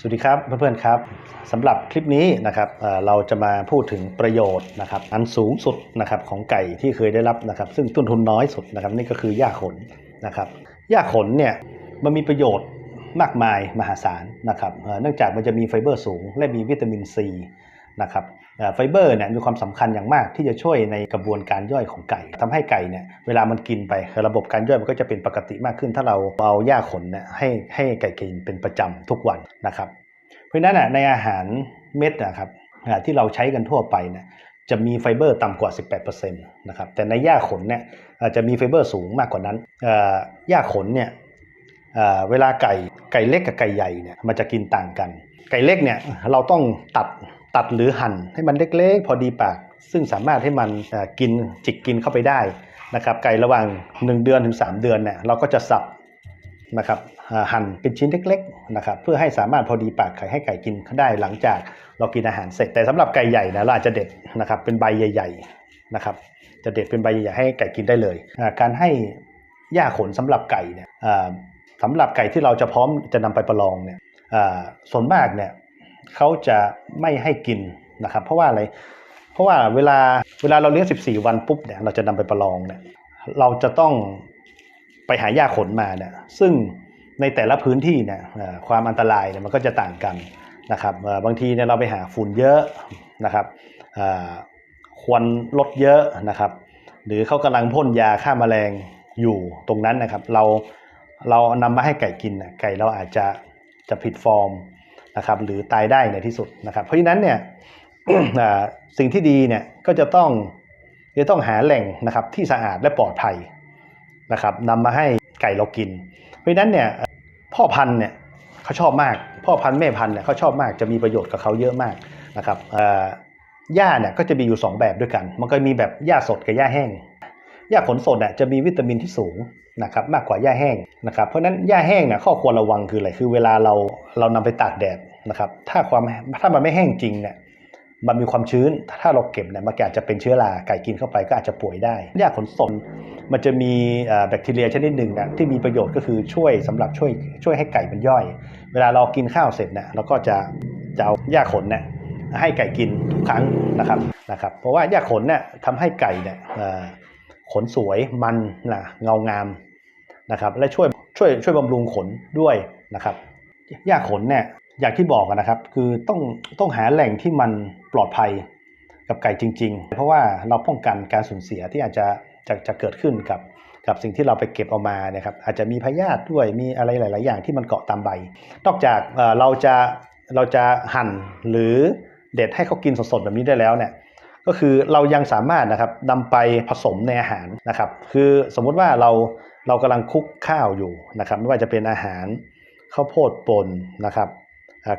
สวัสดีครับเพื่อนๆครับสำหรับคลิปนี้นะครับเราจะมาพูดถึงประโยชน์นะครับอันสูงสุดนะครับของไก่ที่เคยได้รับนะครับซึ่งต้นทุนน้อยสุดนะครับนี่ก็คือหญ้าขนนะครับหญ้าขนเนี่ยมันมีประโยชน์มากมายมหาศาลนะครับเนื่องจากมันจะมีไฟเบอร์สูง และมีวิตามินซี นะครับไฟเบอร์เนี่ยมีความสำคัญอย่างมากที่จะช่วยในกระบวนการย่อยของไก่ทำให้ไก่เนี่ยเวลามันกินไประบบการย่อยมันก็จะเป็นปกติมากขึ้น ถ้าเราเอาหญ้าขนเนี่ยให้ให้ไก่กินเป็นประจำทุกวันนะครับ เพราะฉะนั้นนะในอาหารเม็ดนะครับที่เราใช้กันทั่วไปเนี่ยจะมีไฟเบอร์ต่ำกว่า 18%นะครับแต่ในหญ้าขนเนี่ยจะมีไฟเบอร์สูงมากกว่านั้นหญ้าขนเนี่ยเเวลาไก่ไก่เล็กกับไก่ใหญ่เนี่ยมันจะกินต่างกัน ไก่เล็กเนี่ยเราต้องตัด ตัดหรือหั่นให้มันเล็กๆ พอดีปาก ซึ่งสามารถให้มันกินจิกกินเข้าไปได้นะครับ ไก่ระหว่าง 1 เดือนถึง 3 เดือนเนี่ยเราก็จะสับนะครับหั่นเป็นชิ้นเล็กๆนะครับเพื่อให้สามารถพอดีปากไข่ให้ไก่กินได้หลังจากเรากินอาหารเสร็จแต่สำหรับไก่ใหญ่นะเราอาจจะเด็ดนะครับเป็นใบใหญ่ ๆนะครับ จะเด็ดเป็นใบใหญ่ๆให้ไก่กินได้เลย การให้หญ้าขนสำหรับไก่เนี่ยสำหรับไก่ที่เราจะพร้อมจะนำไปประลองเนี่ยส่วนมากเนี่ย เขาจะไม่ให้กินนะครับ เพราะว่าอะไร เพราะว่าเวลาเวลาเราเลี้ยง 14 วันปุ๊บเนี่ยเราจะนำไปประลองเนี่ยเราจะต้องไปหาหญ้าขนมาเนี่ยซึ่งในแต่ละพื้นที่เนี่ยความอันตรายเนี่ยมันก็จะต่างกันนะครับบางทีเนี่ยเราไปหาฝุ่นเยอะนะครับควันรถเยอะนะครับ หรือเขากำลังพ่นยาฆ่าแมลงอยู่ตรงนั้นนะครับ เราเรานำมาให้ไก่กินไก่เราอาจจะจะผิดฟอร์ม นะครับหรือตายได้ในที่สุดนะครับ เพราะฉะนั้นเนี่ยสิ่งที่ดีเนี่ยก็จะต้องจะต้องหาแหล่งนะครับที่สะอาดและปลอดภัยนะครับนำมาให้ไก่เรากิน เพราะฉะนั้นเนี่ยพ่อพันธุ์เนี่ยเขาชอบมาก พ่อพันธุ์แม่พันธุ์เนี่ยเขาชอบมากจะมีประโยชน์กับเขาเยอะมากนะครับเอ่อหญ้าเนี่ยก็จะมีอยู่ 2 แบบด้วยกัน มันก็มีแบบหญ้าสดกับหญ้าแห้ง หญ้าขนสดเนี่ยจะมีวิตามินที่สูงนะครับมากกว่าหญ้าแห้งนะครับเพราะฉะนั้นหญ้าแห้งเนี่ยข้อควรระวังคืออะไรคือเวลาเราเรานำไปตากแดดนะครับถ้าความถ้ามันไม่แห้งจริงเนี่ยมันมีความชื้นถ้าเราเก็บเนี่ยมันอาจจะเป็นเชื้อราไก่กินเข้าไปก็อาจจะป่วยได้หญ้าขนสนมันจะมีแบคทีเรียชนิดหนึ่งนะที่มีประโยชน์ก็คือช่วยสำหรับช่วยช่วยให้ไก่มันย่อย เวลาเรากินข้าวเสร็จเนี่ยเราก็จะจะเอาหญ้าขนเนี่ยให้ไก่กินทุกครั้งนะครับนะครับ เพราะว่าหญ้าขนเนี่ยทำให้ไก่เนี่ย ขนสวยมันนะเงางามนะครับ และช่วยช่วยช่วยบำรุงขนด้วยนะครับหญ้าขนเนี่ยอย่างที่บอกนะครับ คือต้องต้องหาแหล่งที่มันปลอดภัยกับไก่จริง ๆ เพราะว่าเราป้องกันการสูญเสียที่อาจจะจะจะเกิดขึ้นกับกับสิ่งที่เราไปเก็บเอามาเนี่ยครับ อาจจะมีพยาธิด้วยมีอะไรหลาย ๆ อย่างที่มันเกาะตามใบ นอกจากเราจะเราจะหั่นหรือเด็ดให้เขากินสด ๆ แบบนี้ได้แล้วเนี่ย ก็คือเรายังสามารถนะครับนำไปผสมในอาหารนะครับ คือสมมุติว่าเราเรากำลังคลุกข้าวอยู่นะครับ ไม่ว่าจะเป็นอาหารข้าวโพดป่นนะครับ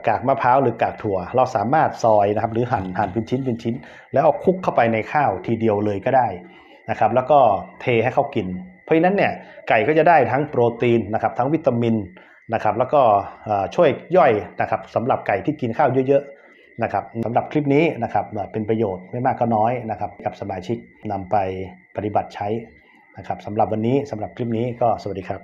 กากมะพร้าวหรือกากถั่ว เราสามารถซอยนะครับ หรือหั่นหั่นเป็นชิ้นเป็นชิ้น แล้วเอาคลุกเข้าไปในข้าวทีเดียวเลยก็ได้นะครับ แล้วก็เทให้เขากิน เพราะฉะนั้นเนี่ยไก่ก็จะได้ทั้งโปรตีนนะครับ ทั้งวิตามินนะครับ แล้วก็ช่วยย่อยนะครับสำหรับไก่ที่กินข้าวเยอะๆ นะครับสำหรับคลิปนี้นะครับเป็นประโยชน์ไม่มากก็น้อยนะครับกับสมาชิกนำไปปฏิบัติใช้นะครับสำหรับวันนี้สำหรับคลิปนี้ก็สวัสดีครับ